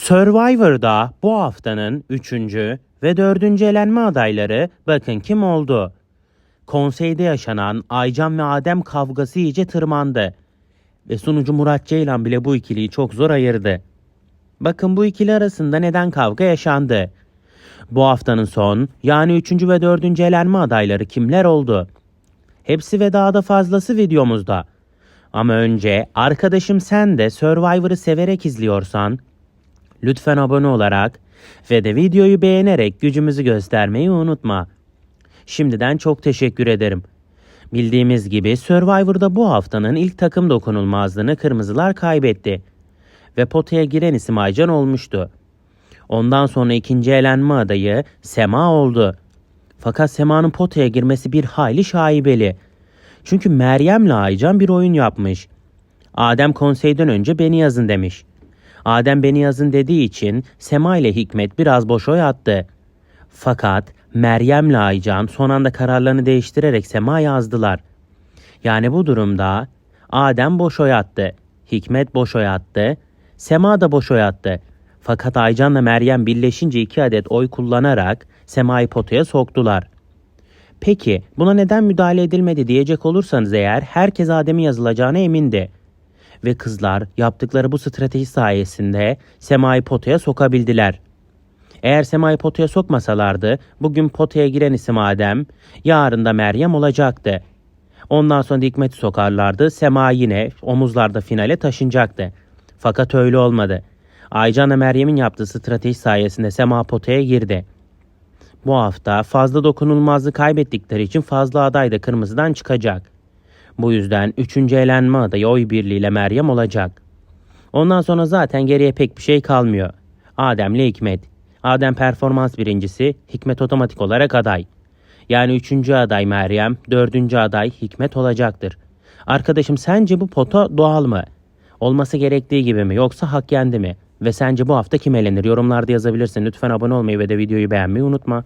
Survivor'da bu haftanın 3. ve 4. elenme adayları bakın kim oldu? Konseyde yaşanan Aycan ve Adem kavgası iyice tırmandı. Ve sunucu Murat Ceylan bile bu ikiliyi çok zor ayırdı. Bakın bu ikili arasında neden kavga yaşandı? Bu haftanın son yani 3. ve 4. elenme adayları kimler oldu? Hepsi ve daha da fazlası videomuzda. Ama önce arkadaşım sen de Survivor'ı severek izliyorsan lütfen abone olarak ve de videoyu beğenerek gücümüzü göstermeyi unutma. Şimdiden çok teşekkür ederim. Bildiğimiz gibi Survivor'da bu haftanın ilk takım dokunulmazlığını kırmızılar kaybetti. Ve potaya giren isim Aycan olmuştu. Ondan sonra ikinci elenme adayı Sema oldu. Fakat Sema'nın potaya girmesi bir hayli şaibeli. Çünkü Meryem'le Aycan bir oyun yapmış. Adem konseyden önce beni yazın demiş. Adem beni yazın dediği için Sema ile Hikmet biraz boş oy attı. Fakat Meryem'le Aycan son anda kararlarını değiştirerek Sema yazdılar. Yani bu durumda Adem boş oy attı. Hikmet boş oy attı. Sema da boş oy attı. Fakat Aycan'la Meryem birleşince iki adet oy kullanarak Sema'yı potaya soktular. Peki buna neden müdahale edilmedi diyecek olursanız eğer herkes Adem'in yazılacağına emindi. Ve kızlar yaptıkları bu strateji sayesinde Sema'yı potaya sokabildiler. Eğer Sema'yı potaya sokmasalardı bugün potaya giren isim Adem, yarın da Meryem olacaktı. Ondan sonra Hikmet'i sokarlardı. Sema yine omuzlarda finale taşınacaktı. Fakat öyle olmadı. Aycan'la Meryem'in yaptığı strateji sayesinde Sema potaya girdi. Bu hafta fazla dokunulmazlığı kaybettikleri için fazla aday da kırmızıdan çıkacak. Bu yüzden 3. elenme adayı oy birliğiyle Meryem olacak. Ondan sonra zaten geriye pek bir şey kalmıyor. Adem'le Hikmet. Adem performans birincisi, Hikmet otomatik olarak aday. Yani üçüncü aday Meryem, dördüncü aday Hikmet olacaktır. Arkadaşım sence bu pota doğal mı? Olması gerektiği gibi mi yoksa hak yendi mi? Ve sence bu hafta kim elenir? Yorumlarda yazabilirsin. Lütfen abone olmayı ve de videoyu beğenmeyi unutma.